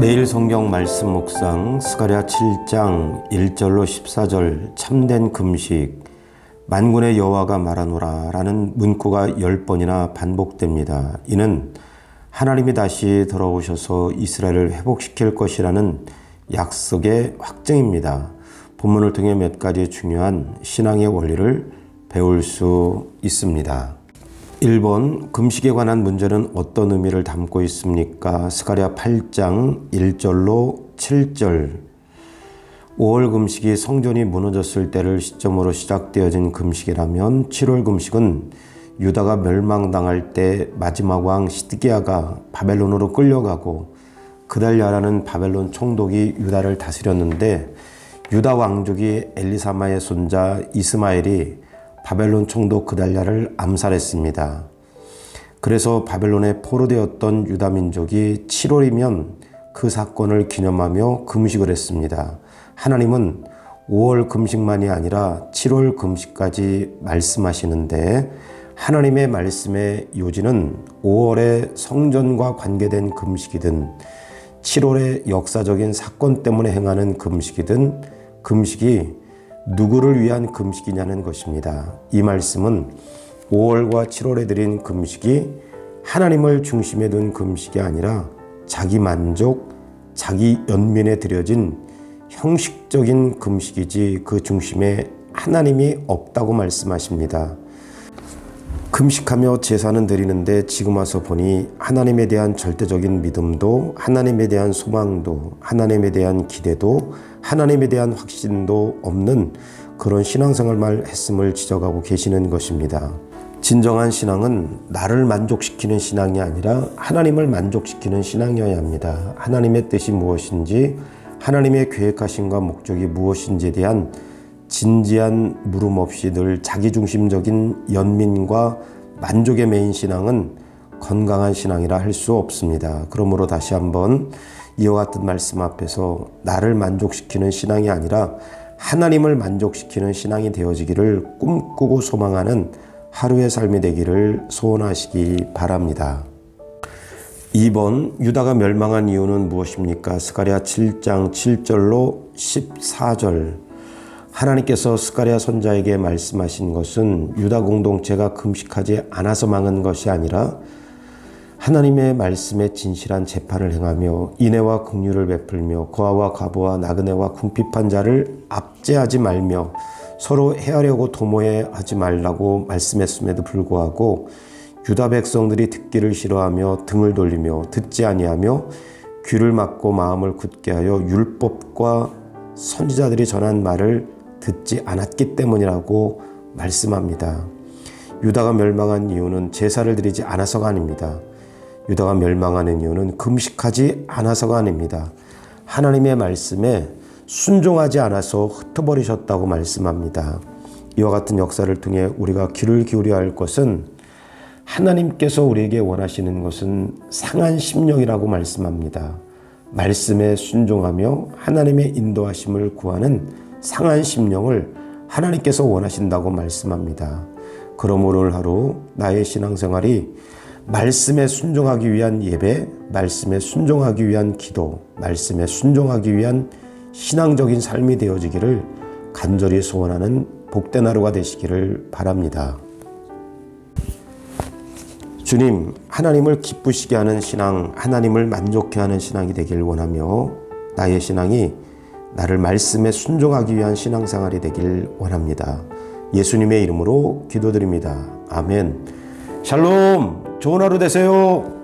매일 성경 말씀 묵상 스가랴 7장 1절로 14절 참된 금식 만군의 여호와가 말하노라라는 문구가 10번이나 반복됩니다. 이는 하나님이 다시 돌아오셔서 이스라엘을 회복시킬 것이라는 약속의 확증입니다. 본문을 통해 몇 가지 중요한 신앙의 원리를 배울 수 있습니다. 1번 금식에 관한 문제는 어떤 의미를 담고 있습니까? 스가랴 8장 1절로 7절 5월 금식이 성전이 무너졌을 때를 시점으로 시작되어진 금식이라면 7월 금식은 유다가 멸망당할 때 마지막 왕 시드기야가 바벨론으로 끌려가고 그달랴라는 바벨론 총독이 유다를 다스렸는데 유다 왕족이 엘리사마의 손자 이스마엘이 바벨론 총독 그달랴를 암살했습니다. 그래서 바벨론에 포로되었던 유다 민족이 7월이면 그 사건을 기념하며 금식을 했습니다. 하나님은 5월 금식만이 아니라 7월 금식까지 말씀하시는데 하나님의 말씀의 요지는 5월의 성전과 관계된 금식이든 7월의 역사적인 사건 때문에 행하는 금식이든 금식이 누구를 위한 금식이냐는 것입니다. 이 말씀은 5월과 7월에 드린 금식이 하나님을 중심에 둔 금식이 아니라 자기 만족, 자기 연민에 드려진 형식적인 금식이지 그 중심에 하나님이 없다고 말씀하십니다. 금식하며 제사는 드리는데 지금 와서 보니 하나님에 대한 절대적인 믿음도 하나님에 대한 소망도 하나님에 대한 기대도 하나님에 대한 확신도 없는 그런 신앙생활만 했음을 지적하고 계시는 것입니다. 진정한 신앙은 나를 만족시키는 신앙이 아니라 하나님을 만족시키는 신앙이어야 합니다. 하나님의 뜻이 무엇인지 하나님의 계획하심과 목적이 무엇인지에 대한 진지한 물음 없이 늘 자기중심적인 연민과 만족의 메인 신앙은 건강한 신앙이라 할 수 없습니다. 그러므로 다시 한번 이와 같은 말씀 앞에서 나를 만족시키는 신앙이 아니라 하나님을 만족시키는 신앙이 되어지기를 꿈꾸고 소망하는 하루의 삶이 되기를 소원하시기 바랍니다. 2번 유다가 멸망한 이유는 무엇입니까? 스가랴 7장 7절로 14절 하나님께서 스가랴 선자에게 말씀하신 것은 유다 공동체가 금식하지 않아서 망한 것이 아니라 하나님의 말씀에 진실한 재판을 행하며 인애와 긍휼을 베풀며 고아와 과부와 나그네와 궁핍한 자를 압제하지 말며 서로 해하려고 도모해 하지 말라고 말씀했음에도 불구하고 유다 백성들이 듣기를 싫어하며 등을 돌리며 듣지 아니하며 귀를 막고 마음을 굳게 하여 율법과 선지자들이 전한 말을 듣지 않았기 때문이라고 말씀합니다. 유다가 멸망한 이유는 제사를 드리지 않아서가 아닙니다. 유다가 멸망하는 이유는 금식하지 않아서가 아닙니다. 하나님의 말씀에 순종하지 않아서 흩어버리셨다고 말씀합니다. 이와 같은 역사를 통해 우리가 귀를 기울여야 할 것은 하나님께서 우리에게 원하시는 것은 상한 심령이라고 말씀합니다. 말씀에 순종하며 하나님의 인도하심을 구하는 상한 심령을 하나님께서 원하신다고 말씀합니다. 그러므로 오늘 하루 나의 신앙생활이 말씀에 순종하기 위한 예배, 말씀에 순종하기 위한 기도, 말씀에 순종하기 위한 신앙적인 삶이 되어지기를 간절히 소원하는 복된 하루가 되시기를 바랍니다. 주님, 하나님을 기쁘시게 하는 신앙, 하나님을 만족해 하는 신앙이 되길 원하며 나의 신앙이 나를 말씀에 순종하기 위한 신앙생활이 되길 원합니다. 예수님의 이름으로 기도드립니다. 아멘. 샬롬! 좋은 하루 되세요.